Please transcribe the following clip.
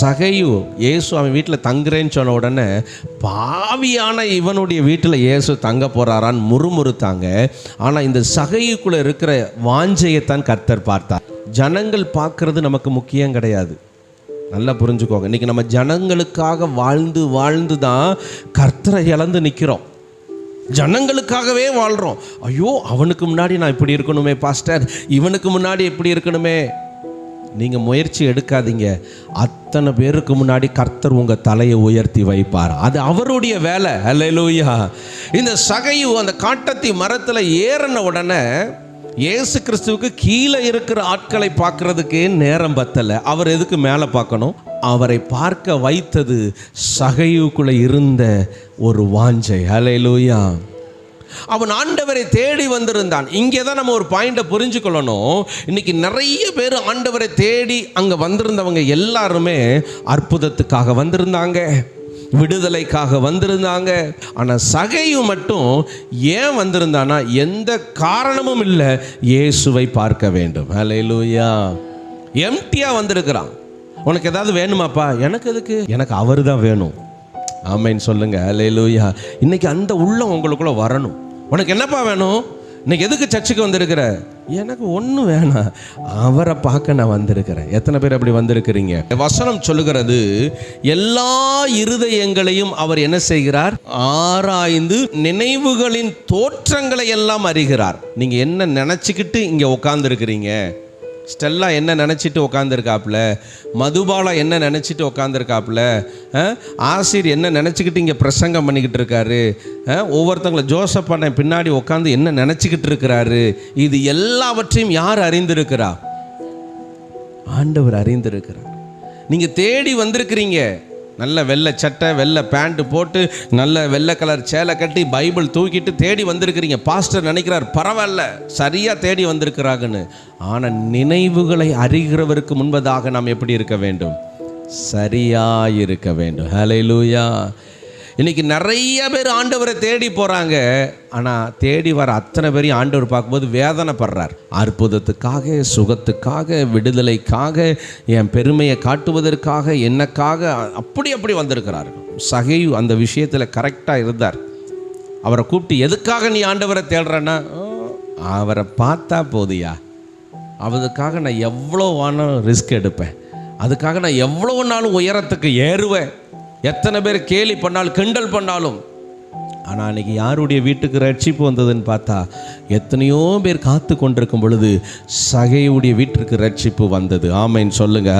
சகையு இயேசு அவன் வீட்டில் தங்குறேன்னு சொன்ன உடனே பாவியான இவனுடைய வீட்டில் இயேசு தங்க போகிறாரான்னு முறுமுறுத்தாங்க. ஆனால் இந்த சகையுக்குள்ளே இருக்கிற வாஞ்சையைத்தான் கர்த்தர் பார்த்தார். ஜனங்கள் பார்க்கறது நமக்கு முக்கியம் கிடையாது. நல்லா புரிஞ்சுக்கோங்க. இன்றைக்கி நம்ம ஜனங்களுக்காக வாழ்ந்து வாழ்ந்து தான் கர்த்தரை இழந்து நிற்கிறோம் ஜனங்களுக்காகவே வாழ்கிறோம் ஐயோ அவனுக்கு முன்னாடி நான் இப்படி இருக்கணுமே பாஸ்டர். இவனுக்கு முன்னாடி இப்படி இருக்கணுமே. நீங்கள் முயற்சி எடுக்காதீங்க. அத்தனை பேருக்கு முன்னாடி கர்த்தர் உங்கள் தலையை உயர்த்தி வைப்பார். அது அவருடைய வேலை. அல்லையா இந்த சகையு அந்த காட்டத்தி மரத்தில் ஏறின உடனே இயேசு கிறிஸ்துவுக்கு கீழே இருக்கிற ஆட்களை பார்க்கறதுக்கே நேரம் பத்தலை. அவர் எதுக்கு மேலே பார்க்கணும்? அவரை பார்க்க வைத்தது சகையுக்குள்ளே இருந்த ஒரு வாஞ்சை. அலையிலூயா அவன் ஆண்டவரை தேடி வந்திருந்தான். இங்கே தான் நம்ம ஒரு பாயிண்டை புரிஞ்சுக்கொள்ளணும். இன்னைக்கு நிறைய பேர் ஆண்டவரை தேடி அங்கே வந்திருந்தவங்க எல்லாருமே அற்புதத்துக்காக வந்திருந்தாங்க. விடுதலைக்காக வந்திருந்தாங்க. ஆனால் சகையும் மட்டும் ஏன் வந்திருந்தானா எந்த காரணமும் இல்லை இயேசுவை பார்க்க வேண்டும். ஹalleluya எம்டியாக வந்திருக்கிறான். உனக்கு ஏதாவது வேணுமாப்பா? எனக்கு எதுக்கு? எனக்கு அவர் தான் வேணும். ஆமைன்னு சொல்லுங்க. ஹalleluya இன்னைக்கு அந்த உள்ளம் உங்களுக்குள்ள வரணும். உனக்கு என்னப்பா வேணும்? இன்னைக்கு எதுக்கு சர்ச்சுக்கு வந்திருக்கிற? எனக்கு ஒன்றும் வேணாம். அவரை பார்க்க நான் வந்திருக்கிறேன். எத்தனை பேர் அப்படி வந்திருக்கிறீங்க? வசனம் சொல்லுகிறது எல்லா இருதயங்களையும் அவர் என்ன செய்கிறார்? ஆராய்ந்து நினைவுகளின் தோற்றங்களை எல்லாம் அறிகிறார். நீங்கள் என்ன நினச்சிக்கிட்டு இங்கே உட்காந்துருக்கிறீங்க ஸ்டெல்லா என்ன நினச்சிட்டு உட்காந்துருக்காப்புல மதுபாலா என்ன நினச்சிட்டு உட்காந்துருக்காப்புல ஆசிர் என்ன நினச்சிக்கிட்டு இங்கே பிரசங்கம் பண்ணிக்கிட்டு இருக்காரு? ஒவ்வொருத்தங்களை ஜோசப் அண்ணன் பின்னாடி உட்காந்து என்ன நினச்சிக்கிட்டு இருக்கிறாரு? இது எல்லாவற்றையும் யார் அறிந்திருக்கிறா? ஆண்டவர் அறிந்திருக்கிறார். நீங்கள் தேடி வந்திருக்கிறீங்க. நல்ல வெள்ளை சட்டை வெள்ளை பேண்ட் போட்டு நல்ல வெள்ளை கலர் சேலை கட்டி பைபிள் தூக்கிட்டு தேடி வந்திருக்கிறீங்க. பாஸ்டர் நினைக்கிறார் பரவாயில்ல சரியாக தேடி வந்திருக்கிறாங்கன்னு. ஆனால் நினைவுகளை அறிகிறவருக்கு முன்பதாக நாம் எப்படி இருக்க வேண்டும்? சரியாக இருக்க வேண்டும். லூயா இன்றைக்கி நிறைய பேர் ஆண்டவரை தேடி போகிறாங்க ஆனால் தேடி வர அத்தனை பேரையும் ஆண்டவர் பார்க்கும்போது வேதனைப்படுறார். அற்புதத்துக்காக சுகத்துக்காக விடுதலைக்காக என் பெருமையை காட்டுவதற்காக என்னக்காக அப்படி அப்படி வந்திருக்கிறார். சகை அந்த விஷயத்தில் கரெக்டாக இருந்தார். அவரை கூப்பிட்டு எதுக்காக நீ ஆண்டவரை தேடுறேன்னா? "ஓ, அவரை பார்த்தா போதியா? அவதுக்காக நான் எவ்வளோ வேணாலும் ரிஸ்க் எடுப்பேன். அதுக்காக நான் எவ்வளோ நாளும் உயரத்துக்கு ஏறுவேன். எத்தனை பேர் கேலி பண்ணாலும் கிண்டல் பண்ணாலும். ஆனால் அன்னைக்கு யாருடைய வீட்டுக்கு ரட்சிப்பு வந்ததுன்னு பார்த்தா எத்தனையோ பேர் காத்து கொண்டிருக்கும் பொழுது சகையுடைய வீட்டிற்கு ரட்சிப்பு வந்தது. ஆமைன்னு சொல்லுங்கள்